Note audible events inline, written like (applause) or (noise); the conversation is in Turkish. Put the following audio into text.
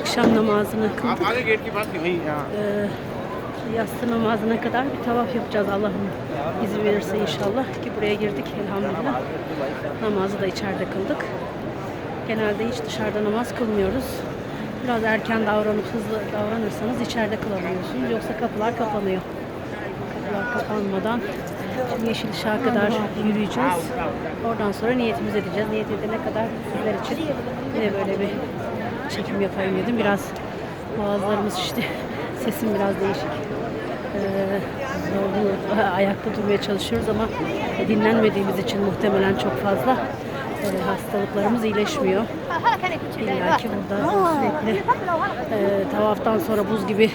Akşam namazını kıldık. Ee, yastı namazına kadar bir tavaf yapacağız Allah'ın izin verirse inşallah ki buraya girdik elhamdülillah. Namazı da içeride kıldık. Genelde hiç dışarıda namaz kılmıyoruz. Biraz erken davranıp hızlı davranırsanız içeride kılabiliyorsunuz. Yoksa kapılar kapanıyor. Kapılar kapanmadan yeşil ışığa kadar yürüyeceğiz. Oradan sonra niyetimizi edeceğiz. Niyet edene kadar sizler için yine böyle bir çekim yapayım dedim. Biraz boğazlarımız şişti. (laughs) Sesim biraz değişik. Ee, zorlu, (laughs) ayakta durmaya çalışıyoruz ama dinlenmediğimiz için muhtemelen çok fazla e, hastalıklarımız iyileşmiyor. İlla ki burada sürekli e, tavaftan sonra buz gibi